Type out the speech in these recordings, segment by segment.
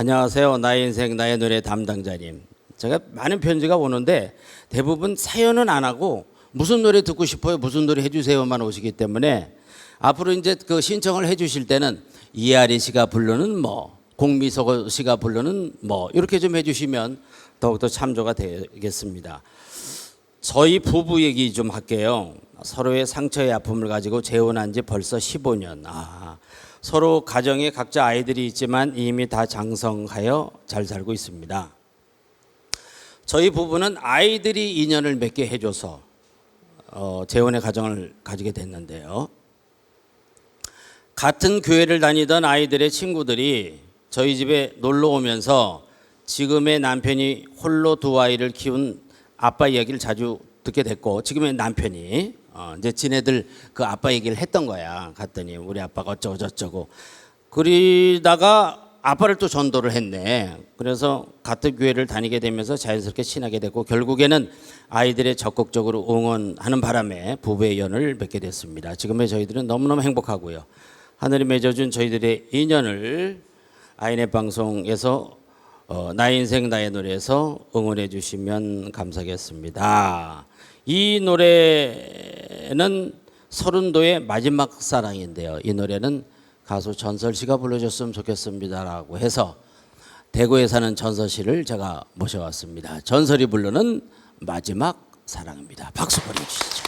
안녕하세요. 나의 인생 나의 노래 담당자님. 제가 많은 편지가 오는데 대부분 사연은 안 하고 무슨 노래 듣고 싶어요, 무슨 노래 해주세요만 오시기 때문에 앞으로 이제 그 신청을 해주실 때는 이하리 씨가 부르는 뭐 공미소 씨가 부르는 뭐 이렇게 좀 해주시면 더욱더 참조가 되겠습니다. 저희 부부 얘기 좀 할게요. 서로의 상처의 아픔을 가지고 재혼한 지 벌써 15년. 아, 서로 가정에 각자 아이들이 있지만 이미 다 장성하여 잘 살고 있습니다. 저희 부부는 아이들이 인연을 맺게 해줘서 어, 재혼의 가정을 가지게 됐는데요. 같은 교회를 다니던 아이들의 친구들이 저희 집에 놀러 오면서 지금의 남편이 홀로 두 아이를 키운 아빠 이야기를 자주 듣게 됐고 지금의 남편이 어, 이제 지네들 그 아빠 얘기를 했던 거야. 갔더니 우리 아빠가 어쩌고 저쩌고 그러다가 아빠를 또 전도를 했네. 그래서 같은 교회를 다니게 되면서 자연스럽게 친하게 됐고 결국에는 아이들의 적극적으로 응원하는 바람에 부부의 연을 맺게 됐습니다. 지금의 저희들은 너무너무 행복하고요. 하늘이 맺어준 저희들의 인연을 아이넷 방송에서 어, 나의 인생 나의 노래에서 응원해 주시면 감사하겠습니다. 이 노래는 서른도의 마지막 사랑인데요. 이 노래는 가수 전설 씨가 불러줬으면 좋겠습니다라고 해서 대구에 사는 전설 씨를 제가 모셔왔습니다. 전설이 부르는 마지막 사랑입니다. 박수 보내주시죠.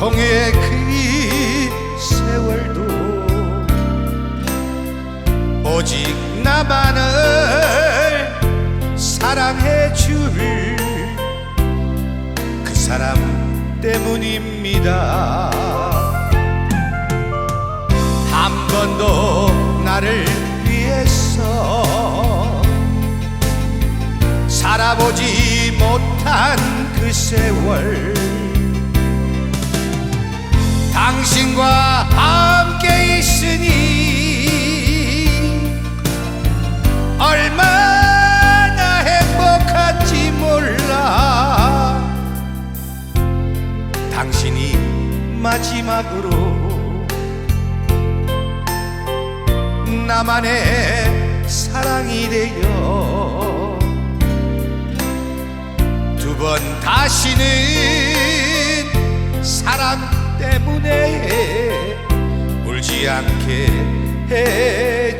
고통의 그 세월도 오직 나만을 사랑해 줄 그 사람 때문입니다. 한 번도 나를 위해서 살아보지 못한 그 세월 당신과 함께 있으니 얼마나 행복한지 몰라. 당신이 마지막으로 나만의 사랑이 되어 두 번 다시는 사랑 때문에 울지 않게 해